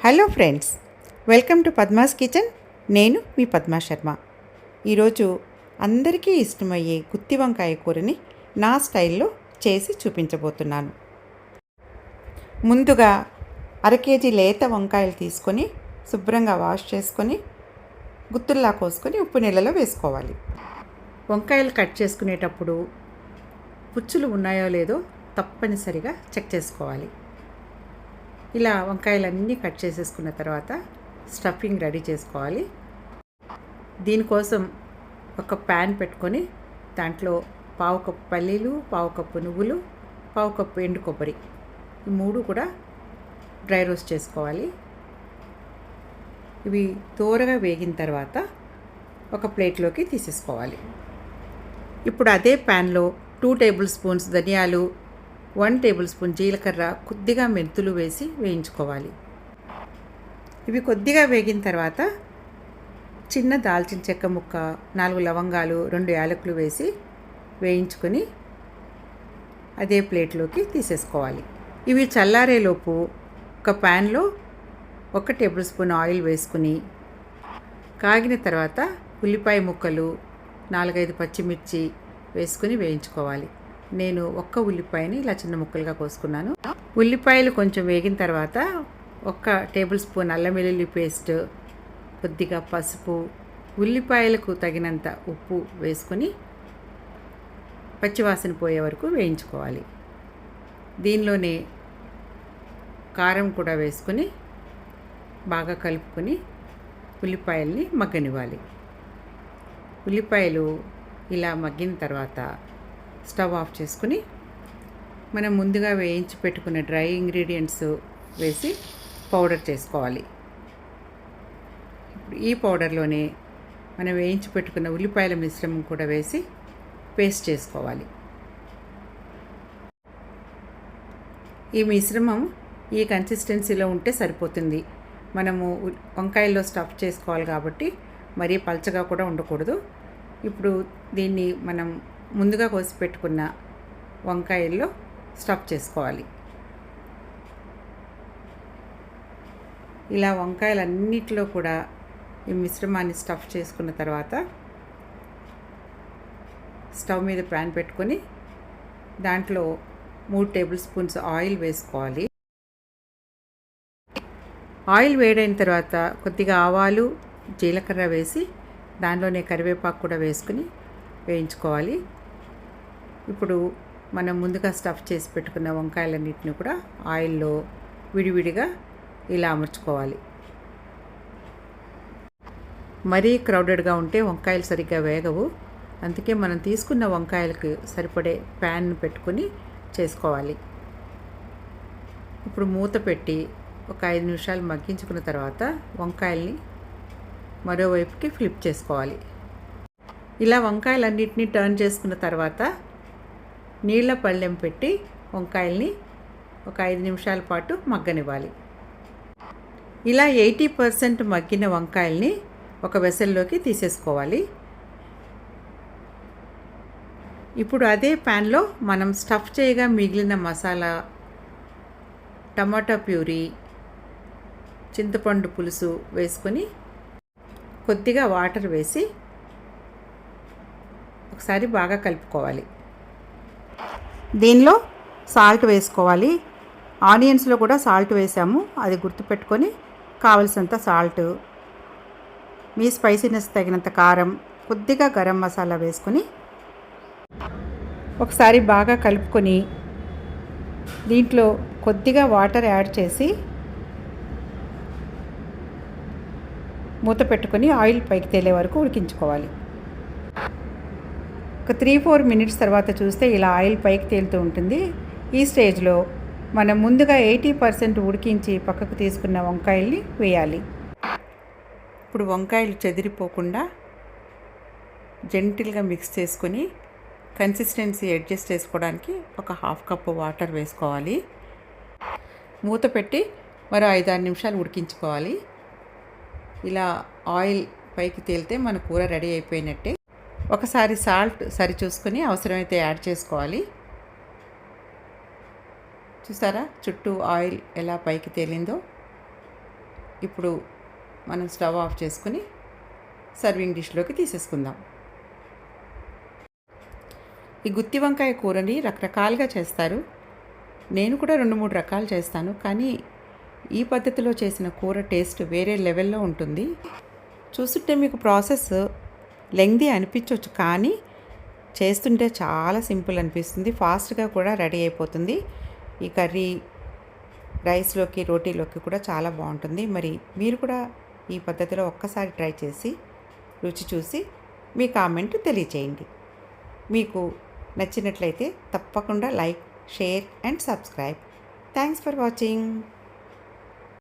Hello friends welcome to Padma's kitchen. నేను మీ పద్మా శర్మ. ఈరోజు అందరికీ ఇష్టమయ్యే గుత్తి వంకాయ కూరని నా స్టైల్లో చేసి చూపించబోతున్నాను. ముందుగా అర కేజీ లేత వంకాయలు తీసుకొని శుభ్రంగా వాష్ చేసుకొని గుత్తుల్లా కోసుకొని ఉప్పు నీళ్ళలో వేసుకోవాలి. వంకాయలు కట్ చేసుకునేటప్పుడు పుచ్చులు ఉన్నాయో లేదో తప్పనిసరిగా చెక్ చేసుకోవాలి. ఇలా వంకాయలన్నీ కట్ చేసేసుకున్న తర్వాత స్టఫింగ్ రెడీ చేసుకోవాలి. దీనికోసం ఒక ప్యాన్ పెట్టుకొని దాంట్లో పావు కప్పు పల్లీలు పావు కప్పు నువ్వులు పావు కప్పు ఎండు కొబ్బరి ఈ మూడు కూడా డ్రై రోస్ట్ చేసుకోవాలి. ఇవి దూరగా వేగిన తర్వాత ఒక ప్లేట్లోకి తీసేసుకోవాలి. ఇప్పుడు అదే ప్యాన్లో టూ టేబుల్ స్పూన్స్ ధనియాలు వన్ టేబుల్ స్పూన్ జీలకర్ర కొద్దిగా మెంతులు వేసి వేయించుకోవాలి. ఇవి కొద్దిగా వేగిన తర్వాత చిన్న దాల్చిన చెక్క ముక్క నాలుగు లవంగాలు రెండు యాలకులు వేసి వేయించుకొని అదే ప్లేట్లోకి తీసేసుకోవాలి. ఇవి చల్లారేలోపు ఒక ప్యాన్లో ఒక టేబుల్ స్పూన్ ఆయిల్ వేసుకుని కాగిన తర్వాత ఉల్లిపాయ ముక్కలు నాలుగైదు పచ్చిమిర్చి వేసుకుని వేయించుకోవాలి. నేను ఒక్క ఉల్లిపాయని ఇలా చిన్న ముక్కలుగా కోసుకున్నాను. ఉల్లిపాయలు కొంచెం వేగిన తర్వాత ఒక్క టేబుల్ స్పూన్ అల్లం వెల్లుల్లి పేస్ట్ కొద్దిగా పసుపు ఉల్లిపాయలకు తగినంత ఉప్పు వేసుకొని పచ్చివాసన పోయే వరకు వేయించుకోవాలి. దీనిలోనే కారం కూడా వేసుకొని బాగా కలుపుకొని ఉల్లిపాయల్ని మగ్గనివ్వాలి. ఉల్లిపాయలు ఇలా మగ్గిన తర్వాత స్టవ్ ఆఫ్ చేసుకుని మనం ముందుగా వేయించి పెట్టుకున్న డ్రై ఇంగ్రీడియంట్స్ వేసి పౌడర్ చేసుకోవాలి. ఇప్పుడు ఈ పౌడర్లోనే మనం వేయించి పెట్టుకున్న ఉల్లిపాయల మిశ్రమం కూడా వేసి పేస్ట్ చేసుకోవాలి. ఈ మిశ్రమం ఈ కన్సిస్టెన్సీలో ఉంటే సరిపోతుంది. మనము వంకాయల్లో స్టఫ్ చేసుకోవాలి కాబట్టి మరీ పల్చగా కూడా ఉండకూడదు. ఇప్పుడు దీన్ని మనం ముందుగా కోసి పెట్టుకున్న వంకాయల్లో స్టఫ్ చేసుకోవాలి. ఇలా వంకాయలన్నిటిలో కూడా ఈ మిశ్రమాన్ని స్టఫ్ చేసుకున్న తర్వాత స్టవ్ మీద ప్యాన్ పెట్టుకొని దాంట్లో మూడు టేబుల్ స్పూన్స్ ఆయిల్ వేసుకోవాలి. ఆయిల్ వేడైన తర్వాత కొద్దిగా ఆవాలు జీలకర్ర వేసి దానిలోనే కరివేపాకు కూడా వేసుకుని వేయించుకోవాలి. ఇప్పుడు మనం ముందుగా స్టఫ్ చేసి పెట్టుకున్న వంకాయలన్నింటిని కూడా ఆయిల్లో విడివిడిగా ఇలా అమర్చుకోవాలి. మరీ క్రౌడెడ్గా ఉంటే వంకాయలు సరిగ్గా వేగవు. అందుకే మనం తీసుకున్న వంకాయలకు సరిపడే ప్యాన్ పెట్టుకుని చేసుకోవాలి. ఇప్పుడు మూత పెట్టి ఒక ఐదు నిమిషాలు మగ్గించుకున్న తర్వాత వంకాయల్ని మరోవైపుకి ఫ్లిప్ చేసుకోవాలి. ఇలా వంకాయలన్నింటినీ టర్న్ చేసుకున్న తర్వాత నీళ్ళ పళ్ళెం పెట్టి వంకాయల్ని ఒక ఐదు నిమిషాల పాటు మగ్గనివ్వాలి. ఇలా ఎయిటీ పర్సెంట్ మగ్గిన వంకాయల్ని ఒక వెసల్లోకి తీసేసుకోవాలి. ఇప్పుడు అదే ప్యాన్లో మనం స్టఫ్ చేయగా మిగిలిన మసాలా టమాటా ప్యూరీ చింతపండు పులుసు వేసుకొని కొద్దిగా వాటర్ వేసి ఒకసారి బాగా కలుపుకోవాలి. దీనిలో సాల్ట్ వేసుకోవాలి. ఆనియన్స్లో కూడా సాల్ట్ వేసాము. అది గుర్తుపెట్టుకొని కావలసినంత సాల్ట్ మీ స్పైసీనెస్ తగినంత కారం కొద్దిగా గరం మసాలా వేసుకొని ఒకసారి బాగా కలుపుకొని దీంట్లో కొద్దిగా వాటర్ యాడ్ చేసి మూత పెట్టుకొని ఆయిల్ పైకి తేలే వరకు ఉడికించుకోవాలి. ఒక త్రీ ఫోర్ మినిట్స్ తర్వాత చూస్తే ఇలా ఆయిల్ పైకి తేలుతూ ఉంటుంది. ఈ స్టేజ్లో మనం ముందుగా ఎయిటీ పర్సెంట్ ఉడికించి పక్కకు తీసుకున్న వంకాయల్ని వేయాలి. ఇప్పుడు వంకాయలు చెదిరిపోకుండా జెంటిల్గా మిక్స్ చేసుకొని కన్సిస్టెన్సీ అడ్జస్ట్ చేసుకోవడానికి ఒక హాఫ్ కప్ వాటర్ వేసుకోవాలి. మూత పెట్టి మరో ఐదారు నిమిషాలు ఉడికించుకోవాలి. ఇలా ఆయిల్ పైకి తేలితే మన కూర రెడీ అయిపోయినట్టే. ఒకసారి సాల్ట్ సరి చూసుకొని అవసరమైతే యాడ్ చేసుకోవాలి. చూసారా? చుట్టూ ఆయిల్ ఎలా పైకి తేలిందో ఇప్పుడు మనం స్టవ్ ఆఫ్ చేసుకుని సర్వింగ్ డిష్లోకి తీసేసుకుందాం. ఈ గుత్తి వంకాయ కూరని రకరకాలుగా చేస్తారు. నేను కూడా రెండు మూడు రకాలు చేస్తాను. కానీ ఈ పద్ధతిలో చేసిన కూర టేస్ట్ వేరే లెవెల్లో ఉంటుంది. చూస్తుంటే మీకు ప్రాసెస్ లెంగ్దీ అనిపించవచ్చు కానీ చేస్తుంటే చాలా సింపుల్ అనిపిస్తుంది. ఫాస్ట్గా కూడా రెడీ అయిపోతుంది. ఈ కర్రీ రైస్లోకి రోటీలోకి కూడా చాలా బాగుంటుంది. మరి మీరు కూడా ఈ పద్ధతిలో ఒక్కసారి ట్రై చేసి రుచి చూసి మీ కామెంట్ తెలియచేయండి. మీకు నచ్చినట్లయితే తప్పకుండా like share and subscribe. Thanks for watching.